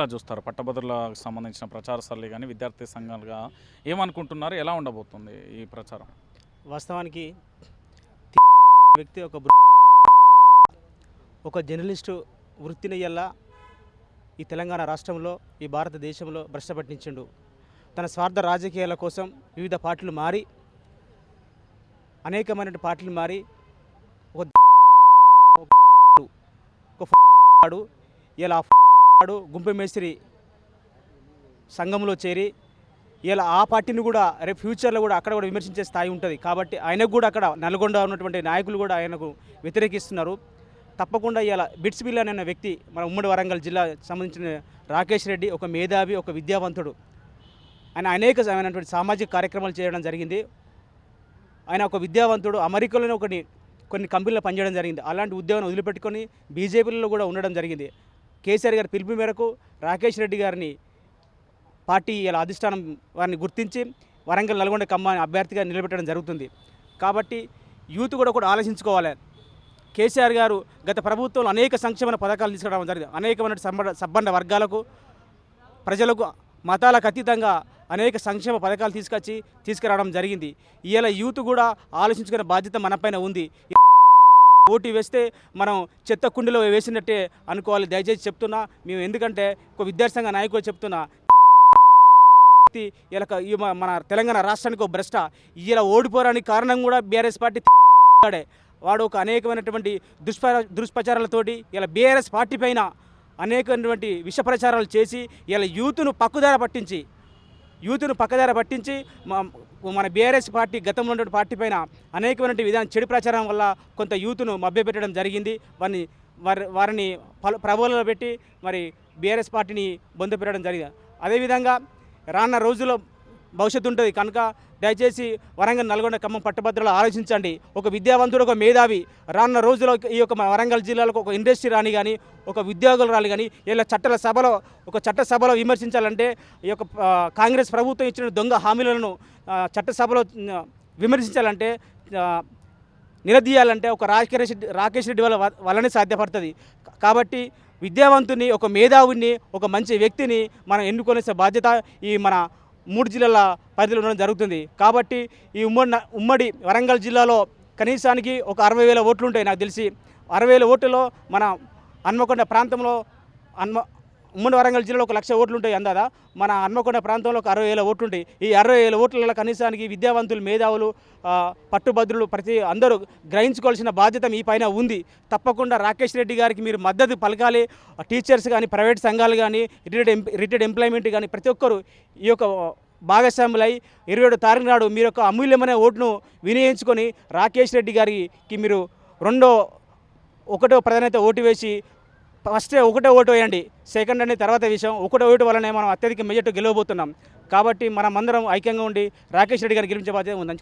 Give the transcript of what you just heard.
ఎలా చూస్తారు పట్టభద్రులకు సంబంధించిన ప్రచార సరళి కానీ విద్యార్థి సంఘాలుగా ఏమనుకుంటున్నారు ఎలా ఉండబోతుంది ఈ ప్రచారం వాస్తవానికి వ్యక్తి ఒక ఒక జర్నలిస్టు వృత్తిని ఎలా ఈ తెలంగాణ రాష్ట్రంలో ఈ భారతదేశంలో భ్రష్టపట్టించిండు తన స్వార్థ రాజకీయాల కోసం వివిధ పార్టీలు మారి అనేకమైన పార్టీలు మారి ఒక ఒక ఇలా వాడు గుంపు మేస్త్రి సంఘంలో చేరి ఇలా ఆ పార్టీని కూడా రేపు ఫ్యూచర్లో కూడా అక్కడ కూడా విమర్శించే స్థాయి ఉంటుంది. కాబట్టి ఆయనకు కూడా అక్కడ నల్గొండ ఉన్నటువంటి నాయకులు కూడా ఆయనకు వ్యతిరేకిస్తున్నారు. తప్పకుండా ఇలా బిట్స్ బిల్ అనే వ్యక్తి మన ఉమ్మడి వరంగల్ జిల్లా సంబంధించిన రాకేష్ రెడ్డి ఒక మేధావి ఒక విద్యావంతుడు. ఆయన అనేకమైనటువంటి సామాజిక కార్యక్రమాలు చేయడం జరిగింది. ఆయన ఒక విద్యావంతుడు అమెరికాలోనే ఒకటి కొన్ని కంపెనీలో పనిచేయడం జరిగింది. అలాంటి ఉద్యోగాన్ని వదిలిపెట్టుకొని బీజేపీలో కూడా ఉండడం జరిగింది. కేసీఆర్ గారి పిలుపు మేరకు రాకేష్ రెడ్డి గారిని పార్టీ ఇలా అధిష్టానం వారిని గుర్తించి వరంగల్ నల్గొండ ఖమ్మం అభ్యర్థిగా నిలబెట్టడం జరుగుతుంది. కాబట్టి యూత్ కూడా కూడా ఆలోచించుకోవాలి. కేసీఆర్ గారు గత ప్రభుత్వంలో అనేక సంక్షేమ పథకాలు తీసుకురావడం జరిగింది. అనేకమైన సబ్బండ వర్గాలకు ప్రజలకు మతాలకు అతీతంగా అనేక సంక్షేమ పథకాలు తీసుకొచ్చి తీసుకురావడం జరిగింది. ఇలా యూత్ కూడా ఆలోచించుకునే బాధ్యత మనపైన ఉంది. ఓటు వేస్తే మనం చెత్త కుండీలో వేసినట్టే అనుకోవాలి. దయచేసి చెప్తున్నా మేము ఎందుకంటే ఒక విద్యార్థి నాయకులు చెప్తున్నా ఇలా ఈ మన తెలంగాణ రాష్ట్రానికి ఒక భ్రష్ట. ఇలా ఓడిపోవడానికి కారణం కూడా బీఆర్ఎస్ పార్టీ వాడే వాడు ఒక అనేకమైనటువంటి దుష్ప దుష్ప్రచారాలతోటి ఇలా బీఆర్ఎస్ పార్టీ పైన అనేకమైనటువంటి విష ప్రచారాలు చేసి ఇలా యూత్ను పక్కుదార పట్టించి యూత్ను పక్కదార పట్టించి మన బీఆర్ఎస్ పార్టీ గతంలో ఉన్న పార్టీ పైన అనేకమైనటువంటి విధానం చెడు ప్రచారం వల్ల కొంత యూత్ను మభ్యపెట్టడం జరిగింది. వారిని వారి వారిని పలు పెట్టి మరి బీఆర్ఎస్ పార్టీని బంధు పెట్టడం జరిగింది. అదేవిధంగా రానున్న రోజుల్లో భవిష్యత్తు ఉంటుంది. కనుక దయచేసి వరంగల్ నల్గొండ ఖమ్మం పట్టభద్రులు ఆలోచించండి. ఒక విద్యావంతుడు ఒక మేధావి రానున్న రోజుల్లో ఈ యొక్క వరంగల్ జిల్లాలకు ఒక ఇండస్ట్రీ రాని కానీ ఒక ఉద్యోగులు రాలి కానీ ఇలా చట్టాల సభలో ఒక చట్ట సభలో విమర్శించాలంటే ఈ యొక్క కాంగ్రెస్ ప్రభుత్వం ఇచ్చిన దొంగ హామీలను చట్టసభలో విమర్శించాలంటే నిలదీయాలంటే ఒక రాజకీయ రెడ్డి రాకేష్ రెడ్డి వల్ల వల్లనే సాధ్యపడుతుంది. కాబట్టి విద్యావంతుని ఒక మేధావుని ఒక మంచి వ్యక్తిని మనం ఎన్నుకునే బాధ్యత ఈ మన మూడు జిల్లాల పరిధిలో ఉండడం జరుగుతుంది. కాబట్టి ఈ ఉమ్మడి ఉమ్మడి వరంగల్ జిల్లాలో కనీసానికి ఒక అరవై వేల ఓట్లు ఉంటాయి నాకు తెలిసి. అరవై వేల ఓట్లలో మన హన్మకొండ ప్రాంతంలో హన్మ ఉమ్మడి వరంగల్ జిల్లాలో ఒక లక్ష ఓట్లు ఉంటాయి అందాదా? మన హన్మకొండ ప్రాంతంలో ఒక అరవై వేల ఓట్లు ఉంటాయి. ఈ అరవై వేల ఓట్లలో కనీసానికి విద్యావంతులు మేధావులు పట్టుభద్రులు ప్రతి అందరూ గ్రహించుకోవాల్సిన బాధ్యత మీ పైన ఉంది. తప్పకుండా రాకేష్ రెడ్డి గారికి మీరు మద్దతు పలకాలి. టీచర్స్ కానీ ప్రైవేట్ సంఘాలు కానీ రిటైర్డ్ ఎంప్ రిటైర్డ్ ఎంప్లాయ్మెంట్ కానీ ప్రతి ఒక్కరు ఈ యొక్క భాగస్వాములై ఇరవై ఏడు తారీఖు నాడు మీ యొక్క అమూల్యమైన ఓటును వినియోగించుకొని రాకేష్ రెడ్డి గారికి మీరు రెండో ఒకటో ప్రధానత ఓటు వేసి ఫస్ట్ ఒకటే ఓటు వేయండి. సెకండ్ అనే తర్వాత విషయం. ఒకటే ఓటు వల్లనే మనం అత్యధిక మెజార్టీ గెలవబోతున్నాం. కాబట్టి మనం అందరం ఐక్యంగా ఉండి రాకేష్ రెడ్డి గారి గెలిపించే బాధ్యత ఉందని